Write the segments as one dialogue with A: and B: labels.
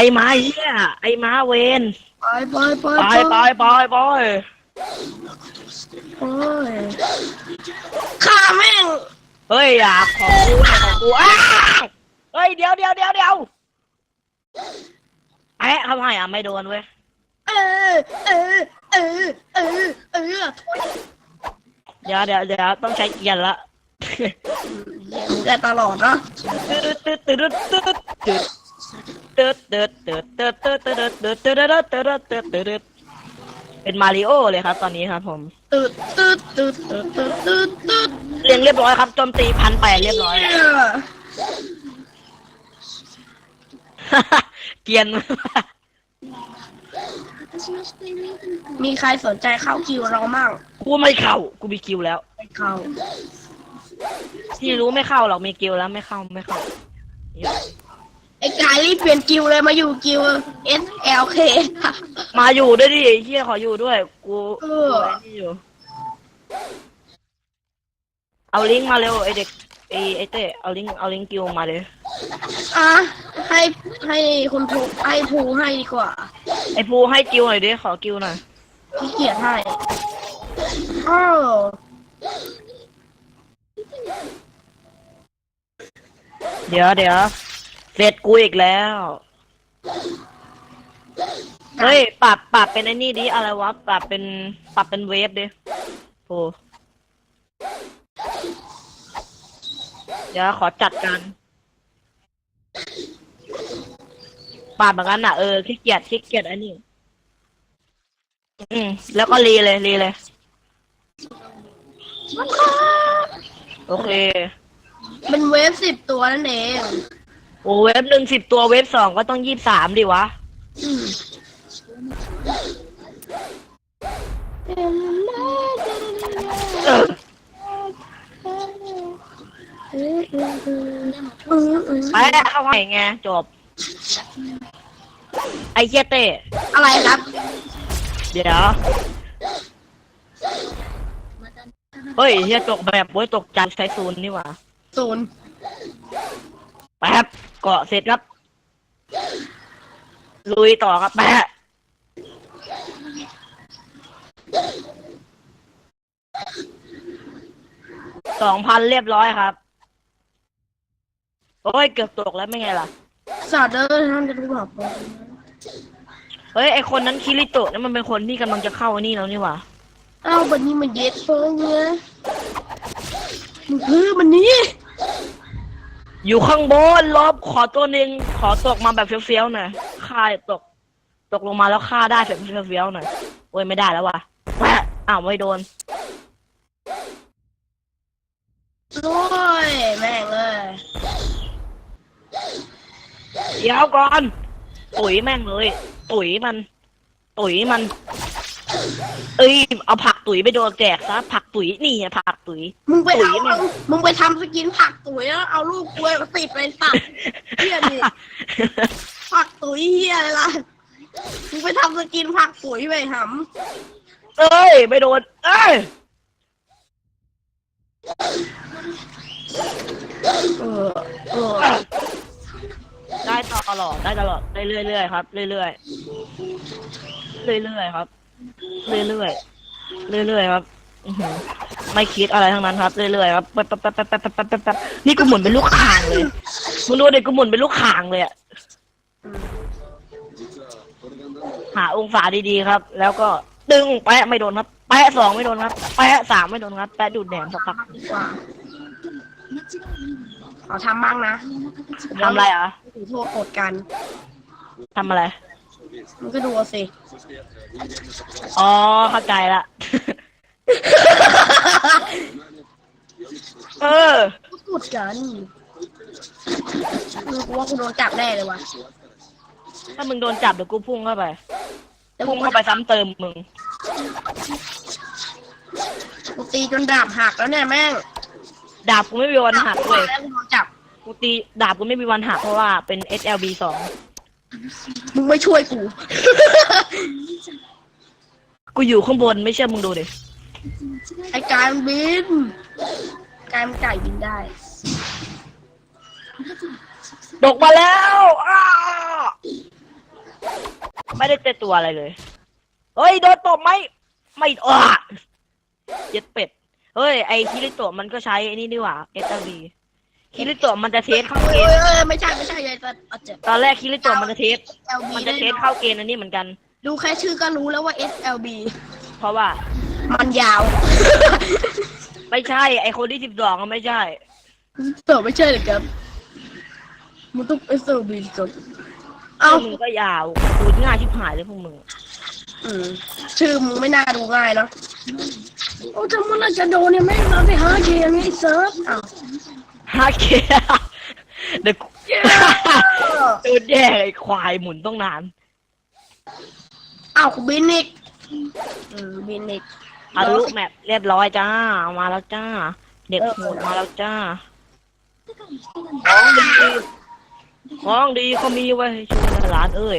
A: อ้ม้าเหี้ยไอ้ม้าเวน
B: ไปไปไป
A: ไปไปไปไป
B: โอ้ยข้าแม่ง
A: เฮ้ยอยากของกูเนี่ยของกูอ้าวเฮ้ยเดี๋ยวเดี๋ยวเดี๋ยวเดี๋ยวแอะทำไมอะไม่โดนเว้ย
B: เออเออเออเออเออ
A: เดี๋ยวเดี๋ยวเดี๋ยวต้องใช้เกียร์ละ
B: ได้ตลอดเนาะ
A: ตึ๊ดตึ๊ดตึ๊ดตึ๊ด เป็นมาริโอเลยครับ ตอนนี้ครับ ผม
B: ตืดตืดตืดตืดตืดตืดตืด
A: เรียงเรียบร้อยครับโจมตีพันแปดเรียบร้อย เกรียน
B: มีใครสนใจเข้าคิวเรามั่ง
A: กูไม่เข้า กูมีคิวแล้ว
B: ไม่เข้า
A: ที่รู้ไม่เข้าหรอกมีคิวแล้วไม่เข้าไม่เข้า
B: ไอ้กายรีบเปลี่ยนกิวเลยมาอยู่กิว S L K
A: มาอยู่ด้วยดิเฮียขออยู่ด้วย กู
B: เออ
A: กูไอ้นี่อยู่ เอาลิงก์มาเร็วไอเด็กไอไอเต้เอาลิงก์เอาลิงก์กิวมาเลย
B: อะให้ให้คุณทูให้ทูให้ดีกว่า
A: ไอภูให้กิวหน่อยดิขอกิวหน่อย
B: ขี้เกียจให้อ้าว
A: เดี๋ยวเดี๋ยว เสร็จกูอีกแล้ว เฮ้ย ปรับปรับเป็นไอ้นี่ดิ อะไรวะ ปรับเป็น ปรับเป็นเวฟดิ โอ้ เดี๋ยวขอจัดการ ปรับแบบนั้นอะ เออ ขี้เกียจ ขี้เกียจอันนี้ อืม แล้วก็รีเลย รีเลย โอเค
B: เป็นเวฟสิบตัวนั่นเอง
A: โอ้เว็บหนึ่งสิบตัวเว็บสองก็ต้องยี่สามดิวะ
B: อืม
A: เออ
B: อืมอืม
A: ไปเข้าไปไงจบ ไอ้เหี้ยเต้
B: อะไรครับ
A: เดี๋ยว เฮ้ยเฮียตกแบบโว้ยตกจันใช้ศูนย์นี่หว่า
B: ศูนย์
A: แป๊บ เกาะเสร็จครับ ลุยต่อครับแป๊บสองพันเรียบร้อยครับ โอ้ย เกือบตกแล้วไม่ไงล่ะ
B: สอดเดอร์ท่านจะรู้บอกผม
A: เฮ้ย ไอคนนั้นคิริโตะนั่นมันเป็นคนที่กำลังจะเข้าอันนี้แล้วนี่หว่า
B: เอ้าวันนี้มันเย็ดเฟิงเนี่ยมึงคือมันนี้
A: อยู่ข้างบนลบขอตัวหนึ่งขอตกมาแบบเฟี้ยวๆหน่อยฆ่าตก ตกลงมาแล้วฆ่าได้แบบเฟี้ยวๆหน่อยโอ้ยไม่ได้แล้วว่ะแหวะอ้าวไม่โดน
B: โอ้ยแม่งเลย
A: เดี๋ยวก่อน ตุ๋ยแม่งเลย ตุ๋ยมัน ตุ๋ยมัน เอ้ยเอาผักตุ๋ยไปโดนแจกซะผักตุ๋ยนี่ไงผักตุ๋ย
B: มึงไป
A: ตุ๋ย
B: เอา
A: มัน
B: เอามึงไปทำสกินผักตุ๋ยแล้วเอาลูกกล้วยมาติดไปสัตว์เฮียนี่ผักตุ๋ยเฮียอะไรล่ะมึงไปทำสกินผักตุ๋ยไปห
A: เอ้ยไม่โดน เอ้ยำ
B: เออเออ
A: ได้ตลอดได้ตลอดได้เรื่อยๆครับ เรื่อยๆเรื่อยๆครับ เรื่อยๆเรื่อยๆครับไม่คิดอะไรทั้งนั้นครับเรื่อยๆครับนี่กูหมุนเป็นลูกข่างเลยมึงรู้เด็กกูหมุนเป็นลูกข่างเลยอะหาองศาดีๆครับ แล้วก็ดึงแปะไม่โดนครับ แปะสองไม่โดนครับ แปะสามไม่โดนครับ แปะดูดแหนมสักพัก
B: เอาทำบ้างนะ
A: ทำอะไรอะ
B: โทษโกรธกัน
A: ทำอะไร
B: มึงก็ดูเอาสิ
A: อ๋อเข้าใจละ เออ
B: ก็โกรธกันมึงกูว่ากูโดนจับแน่เลยว่ะ
A: ถ้ามึงโดนจับเดี๋ยวกูพุ่งเข้าไป
B: แล้ว
A: พุ่
B: กู
A: งเข้าไปซ้ำเติมมึง
B: กูตีจนดาบหักแล้วเนี่ยแม่ง
A: ดาบกูไม่มีวันหักเลย
B: แล้วกูโดนจับ
A: กูตีดาบกูไม่มีวันหักเพราะว่าเป็น SLB สอง
B: มึงไม่ช่วยกู
A: กูอยู่ข้างบนไม่เชื่อมึงดูดิ
B: ไอ้กายมันบิน กายมันไก่บินได้
A: ตกมาแล้วอ้าไม่ได้เจอตัวอะไรเลย เฮ้ยโดนตบไหมไม่อะเย็ดเป็ด เฮ้ย ไอคิริโตะมันก็ใช้ไอ้นี่นี่หว่า SLB คิริโตะมันจะเทสเข้าเก
B: เอ้
A: ณ
B: ย
A: ฑ์
B: เอ้ยไม่ใช่ไม่ใช่ยายสัตว์เอาเจ็บ
A: ตอนแรกคิริโตะมันจะเทส
B: LB
A: มันจะเทส
B: แน่นอ
A: เข้าเกณฑ์อันนี้เหมือนกัน
B: ดูแค่ชื่อก็รู้แล้วว่า SLB
A: เพราะว่า
B: มันยาว
A: ไม่ใช่ ไอคนที่สิบสองไม่ใช่
B: เต๋อไม่ใช่เลยครับมันต้อง SLB จบ
A: เอ้า
B: เอ้า
A: มึงก็ยาวพูดง่ายชิบหายเลยพวกมึง
B: อืมชื่อมึงไม่น่าดูง่ายเนาะโอ้จะมันน่าจะโดนเนี่ยไม่มาไปหาเกมนี่เซิร์ฟอ้าว
A: ฮาเกะเด็กโดนแย่ไอควายหมุนต้องนาน
B: อ้าวกูบินอีกอืมบินอีก
A: ทะลุแมปเรียบร้อยจ้า มาแล้วจ้า เด็กโหดมาแล้วจ้า ของดี ของดีเขามีไว้ให้ชูนะหลานเอ้ย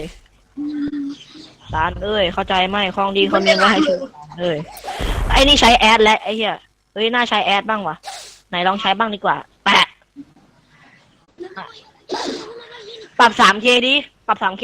A: หลานเอ้ย เข้าใจไหมของดีเขามีไว้ให้ชูเอ้ย ไอ้นี่ใช้แอดแล้วไอ้เหี้ยเฮ้ย น่าใช้แอดบ้างวะไหนลองใช้บ้างดีกว่าแปะ ปรับสามเคดิ ปรับสามเค